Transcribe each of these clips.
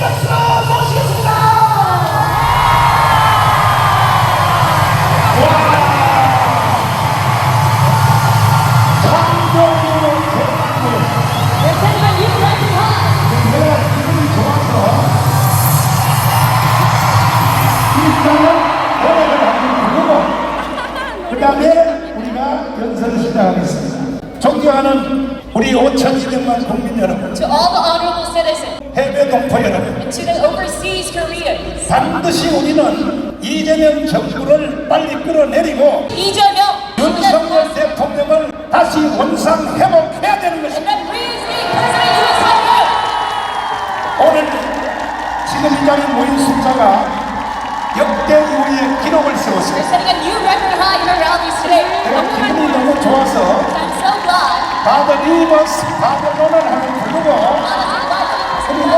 그 다음에 우리가 연설을 시작하겠습니다. 존경하는 우리 5,200만 국민 여러분, To all the honorable 해외 동포 여러분, and to the overseas Koreans. 반드시 우리는 이재명 정부를 빨리 끌어내리고 Jae-myung, 윤석열 대통령을 다시 원상 회복해야 되는 것입니다. and then reinstate President Yoon Suk-yeol. 오늘 지금 이 자리에 모인 숫자가 역대 이후의 기록을 세웠습니다. setting a new record high in our rallies today. 제가 기분이 너무 좋아서 I'm so glad. 바더 리버스 바더 론을 하나 부르고 그리고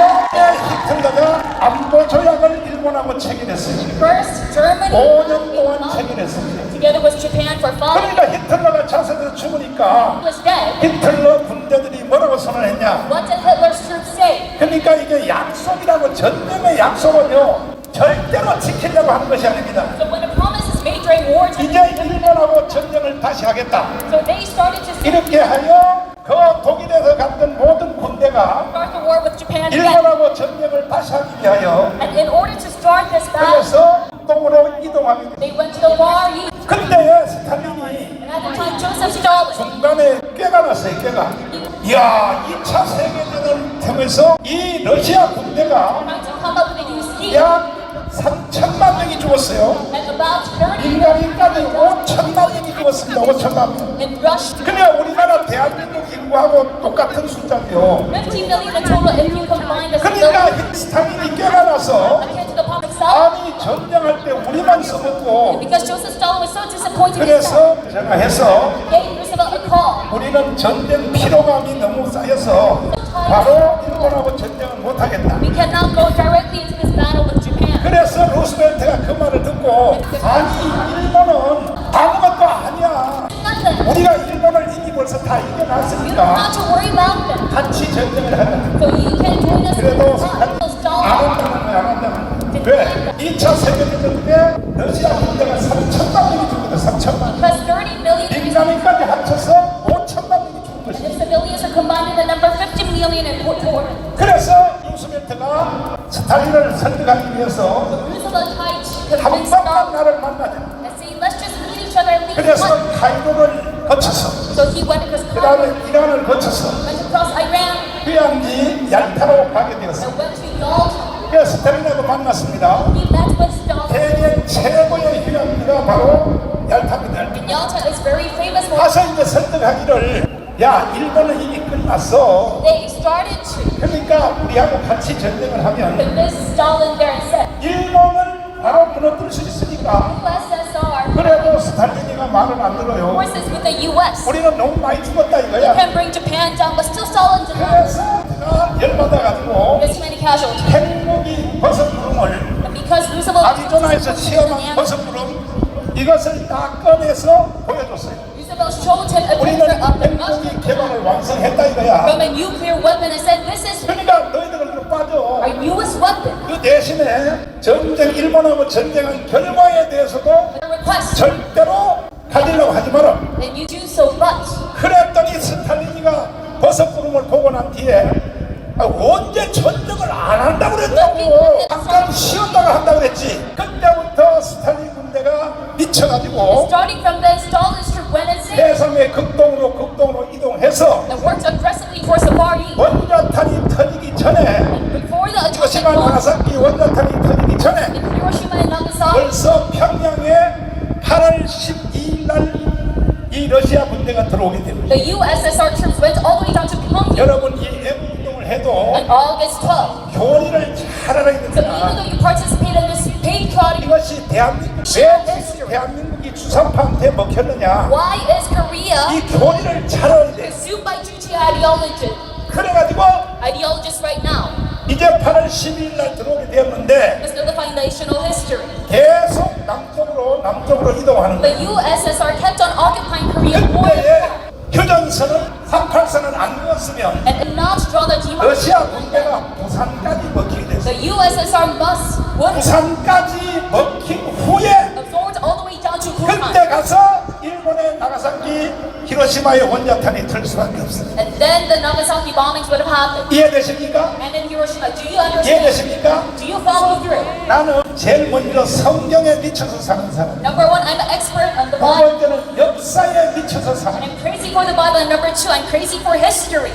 히틀러가 안보 조약을 일본하고. First, Germany 5년 동안 체결했습니다. together with Japan for five 그러니까 히틀러가 자살해서 죽으니까 was dead. 히틀러 군대들이 뭐라고 선언했냐? What did Hitler's troops say? 그러니까 이게 약속이라고 전쟁의 약속은요 절대로 지키려고 하는 것이 아닙니다. So when a promise is made during wartime, 이제 일본하고 전쟁을 다시 하겠다. so they started to 이렇게 하여 일본하고 전쟁을 다시 하기 위하여 And in order to start this battle, 그래서 동으로 이동하게 됩니다. they went to the Far East. 그런데 스탈린이 And at the time, Joseph Stalin, 중간에 꾀가 났어요, 꾀가. 이야, 2차 세계대전을 통해서 이 러시아 군대가 tried to come up with a new scheme. 약 3천만 명이 죽었어요. And about 30 인간인까지 5천만 명이 죽었습니다. 5천만 명. in Russia. 그냥 우리나라 대한민국 인구하고 똑같은 숫자죠. 50 million in total if you combine the 그러니까 civilians 이 스탈린이 꾀가 나서 akin to the pump itself. 아니 전쟁할 때 우리만 써먹고 그래서 제가 해서. 우리는 전쟁 피로감이 너무 쌓여서 바로 일본하고 전쟁을 못하겠다. 그래서 루스벨트가 그 듣고 아니 일본은 아무것도 아니야. 우리가 일본을 이미 벌써 다 이겨놨으니까. 같이 전쟁을 in 그래도. So 안 거야. 왜? 2차 세계대전 때 러시아 군대가 3천만 명이 죽거든, 3천만 명. because 30 million 민간인까지 합쳐서 5천만 명이 죽은 것이 if civilians are combined in the number 50 million in war. 그래서 루스벨트가 스탈린을 설득하기 위해서 그 다음에 이란을 거쳐서 went across Iran, 휴양지 얄타로 가게 되었어요. and went to Yalta. 그래서 스탈린하고 만났습니다. He met with Stalin. 세계 최고의 휴양지가 바로 얄타입니다. Yalta is very famous for 가서 이제 설득하기를 야 일본은 이미 끝났어. they started to 그러니까 우리하고 같이 전쟁을 하면 convince Stalin there and said, 일본은 스탈린이가 말을 안 들어요. forces with the US 우리는 너무 많이 죽었다 이거야. can bring Japan down, but still Stalin did not. 그래서 제가 열받아가지고 There's too many casualties. 핵무기 버섯구름을 And because Roosevelt 아리조나에서 시험한 버섯구름 이것을 다 꺼내서 보여줬어요. Roosevelt showed him a 우리는 picture of the 핵무기 개발을 완성했다 이거야. from a nuclear weapon and said, this is 그러니까 너희들은 그 빠져. our newest weapon. 그 대신에 전쟁 일본하고 전쟁한 쉬었다가 한다고 그랬지 그때부터 스탈린 군대가 미쳐가지고 Starting from 해상의 극동으로 극동으로 이동해서 and worked aggressively towards the Far East. 원자탄이 터지기 전에 Before the atomic 히로시마 bomb 나가사키 원자탄이 터지기 전에 in Hiroshima and Nagasaki, 벌써 평양에 8월 12일 날 이 러시아 군대가 들어오게 됩니다. the USSR troops went all the way down to Pyongyang 여러분 이 해도 on August 12th. 교리를 잘 알아야 So even 됩니다. though you participate in this patriotic, 이것이 대한민국 왜 대한민국이 주상파한테 먹혔느냐? why is Korea 이 교리를 잘 알아야 돼. pursued by Juche ideology, 그래가지고 ideologists right now? 이제 8월 12일 날 들어오게 되었는데 Let's know the foundational history. 계속 남쪽으로 남쪽으로 이동하는 거예요. USSR kept on occupying Korea more and 그때에 more 휴전선은 38선을 안 그었으면 and draw the demarcation 러시아 군대가 부산까지 먹히게 됐어요. 했어요. The USSR must would 부산까지 먹힌 후에 absorbed all the way down to Busan. 그때 가서 일본의 나가사키 히로시마의 원자탄이 들 수밖에 없어 요. And then the Nagasaki bombings would have happened. 이해되십니까? And in Hiroshima, do you understand? 이해되십니까? Do you follow through? 나는 제일 먼저 성경에 미쳐서 사는 사람. Number one, I'm an expert on the 두 Bible. 번째는 역사에 미쳐서. And I'm crazy for the Bible. And number two, I'm crazy for history.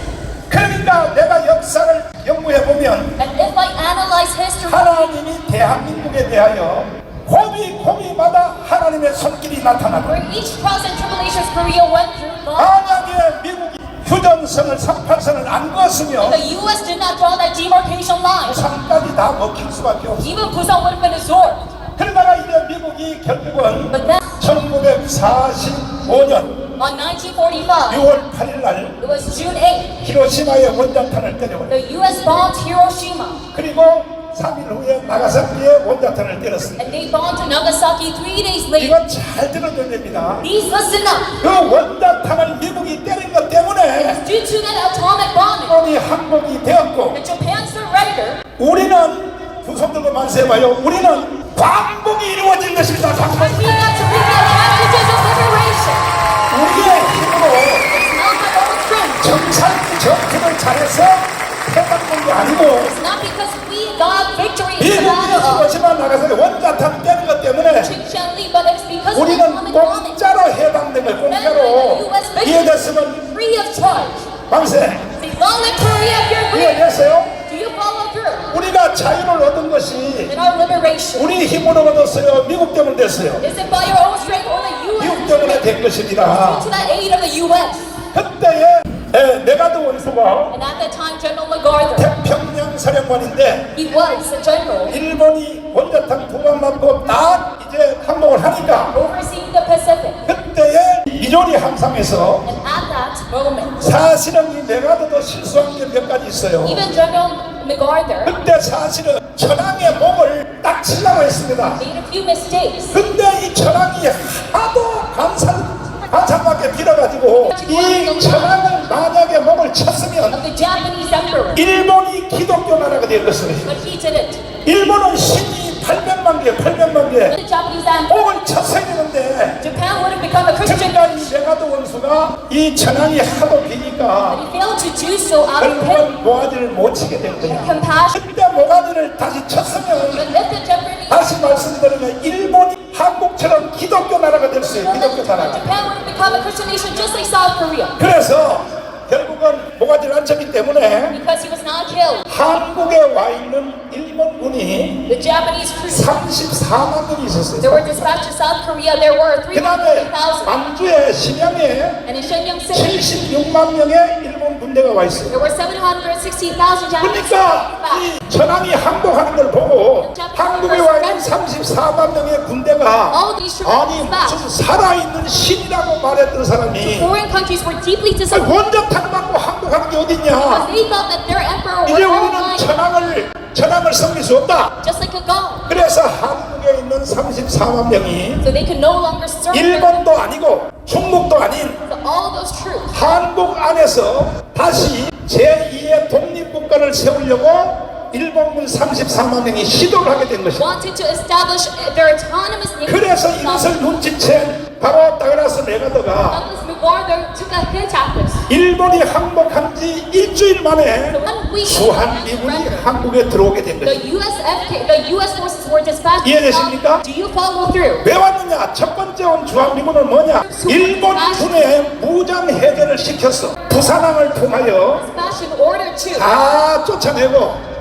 그러니까 내가 역사를 연구해 보면 And if I analyze history, 하나님이 대한민국에 대하여 고비 고비마다 하나님의 손길이 나타나고 where each trials and tribulations Korea went through, God, 만약에 미국이 휴전선을 38선을 안 그었으면 the U.S. did not draw that demarcation line. 부산까지 다 먹힐 수밖에 없어. Even Busan would have been absorbed. 그러다가 이제 미국이 결국은 But then, 1945년 on 1945, 6월 8일 날 it was June 8th, 히로시마에 원자탄을 때려버려. the U.S. bombed Hiroshima. 그리고 3일 후에 나가사키에 원자탄을 때렸습니다. And they bombed Nagasaki three days later. 이건 잘 들어줘야 됩니다. Please listen up. 그 원자탄을 미국이 때린 것 때문에 Due to that atomic bombing, 일본이 항복이 되었고 Japan 우리는 들고 만세해봐요. 우리는 광복이 이루어진 것입니다. 광복. 우리의 힘으로. 정찰 전투를 잘해서 해방된 게 아니고 미국이 히로시마 나가서 원자탄 때린 것 때문에 우리는. 공짜로 해방된 거예요. 공짜로 이해됐으면. 만세. 우리 힘으로 얻었어요. 미국 때문에 됐어요. Is it by your own strength or the 미국 U.S. 때문에 된 것입니다. to the aid of the U.S. 그때에 에, 네가드 원수가 And at that time, General MacArthur, 태평양 사령관인데 he was a general 일본이 원자탄 두방 맞고 딱 이제 항복을 하니까 overseeing the Pacific. 그때에 미조리 함상에서 And at that moment, 사실은 이 네가드도 실수한 게 몇 가지 있어요. even General MacArthur 그때 사실은 천황의 목을 딱 치려고 했습니다. 근데 이 천황이 하도 감상 감상받게 빌어가지고 이 천황을 만약에 목을 쳤으면 일본이 기독교 나라가 될 didn't. 일본은 신이 800만 개, 800만 개 The Japanese emperor, 목을 쳤어야 되는데 Japan would have become a Christian, 그러니까 이 메가드 원수가 이 천황이 하도 비니까 but he failed to do so out of pity, 결국은 모가지를 못 치게 된 거야. compassion. 그때 모가지를 다시 쳤으면 But if the Japanese 다시 말씀드리면 일본이 한국처럼 기독교 나라가 될 수 있어요. 기독교 나라가. Japan would have become a Christian nation just like South Korea 그래서 모가지를 안 쳤기 때문에 because he was not killed. 한국에 와 있는 일본군이 The Japanese troops 34만 명이 that 있었어요. were dispatched to South Korea, there were 그 다음에 350,000. 만주에 심양에 And in Shenyang City, 76만 명의 군대가 와 있어요. there were 760,000 Japanese 그러니까 troops. 이 천황이 항복하는 걸 보고 한국에 와 있는 34만 명의 군대가 아니. 무슨 살아있는 신이라고 말했던 사람이 원자탄 맞고 항복하는 게 어딨냐 이제 우리는 천황을 천황을 섬길 수 없다. 그래서 한국에 있는 34만 명이. 일본도 아니고 중국도 아닌 all those troops 한국 안에서 다시 제2의 독립국가를 세우려고 일본군 34만 명이 시도를 하게 된 것이다. wanted to establish their autonomous nation. 그래서 이것을 눈치챈 바로 다그라스 메가더가 일본이 항복한 지 일주일 만에 주한 미군이 한국에 들어오게 된 the 것이다. USFK, the US forces were dispatched. 이해되십니까? Do you follow through? 왜 왔느냐? 첫 번째 온 주한 미군은 뭐냐? 일본 군의 무장 해제를 시켰어. 부산항을 통하여 다 쫓아내고.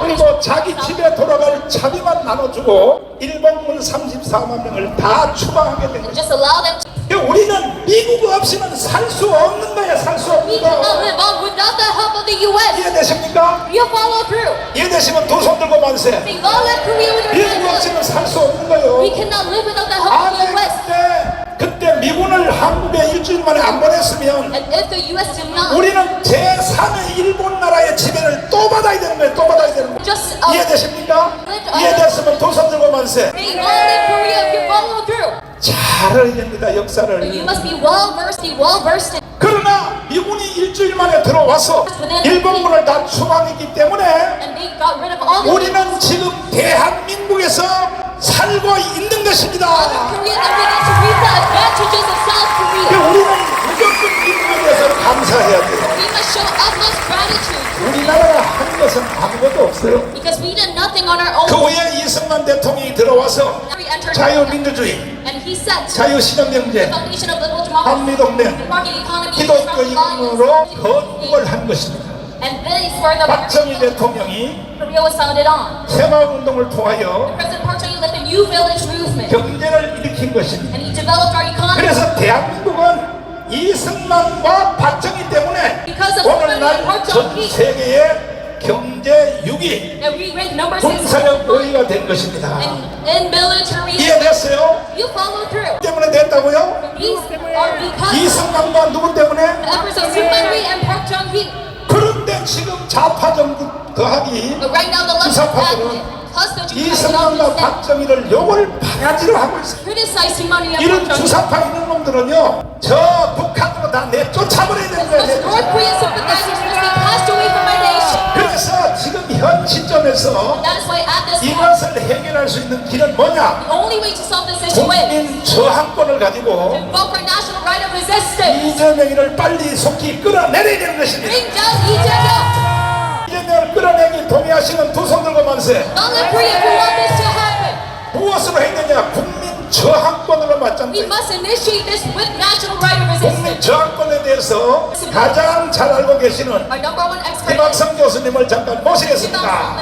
그리고 자기 집에 돌아갈 차비만 나눠주고 일본군 34만 명을 다 추방하게. 그러니까 우리는 미국 없이는 살 수 없는 거야, 살 수 없는 거. 이해되십니까? 이해되시면 두 손 들고 만세. 미국. 없이는 살 수 없는 the US. 그때 그때 미군을 한국에 일주일 만에 안 보냈으면 우리는 제3의 일본 나라의 지배를 또 받아야 되는 거예요. 또 받아야 되는 거예요. uh, 이해되십니까? 이해됐으면 두손 들고 만세. 잘 됩니다. But you 역사를. must be well versed, be well versed in. 그러나 미군이 일주일 만에 들어와서 일본군을 다 추방했기 때문에 And they got rid of all the 우리는 지금 대한민국에서 살고 있는 것입니다. Korea that we get to reap the advantages of South Korea. 우리는 무조건 대해서 감사해야 돼요. We must show utmost gratitude 우리나라가 한 것은 아무것도 없어요. because we did nothing on our 그 own. 후에 이승만 대통령이 들어와서 We 자유민주주의, he set the 자유시장경제, foundation of liberal democracy, 한미동맹, market economy, 기독교 이름으로 건국을 한 것입니다. and 박정희 대통령이 Korea was founded on. 새마을운동을 통하여 President Park Chung-hee led the New Village movement, 경제를 일으킨 것입니다. and he developed our economy. 그래서 대한민국은 이승만과 박정희 때문에 오늘날 전 세계의 경제 6위, and we ranked number six 군사력 5위가 된 것입니다. 이해됐어요? 때문에 됐다고요? 이승만과 누구 때문에? 그런데 지금 좌파 정부 더하기 the 이승만과 박정희를 욕을 바가지로 하고 있어요. 이런. 주사파 있는 놈들은요, 저 북한으로 다 내쫓아버려야 되는 거예요. 현 시점에서 이것을 해결할 수 있는 길은 뭐냐? 국민 저항권을 가지고. 이재명이를 빨리 속히 끌어내려야 되는 것입니다. 이재명을 끌어내기 동의하시는 두 손 들고 만세. 무엇으로 되냐? 국민 저항권으로 맞짱 We must initiate this with national right of 국민 resistance. 저항권에 대해서 가장 잘 알고 계시는 Our number one expert, 김학성 교수님을 잠깐 모시겠습니다.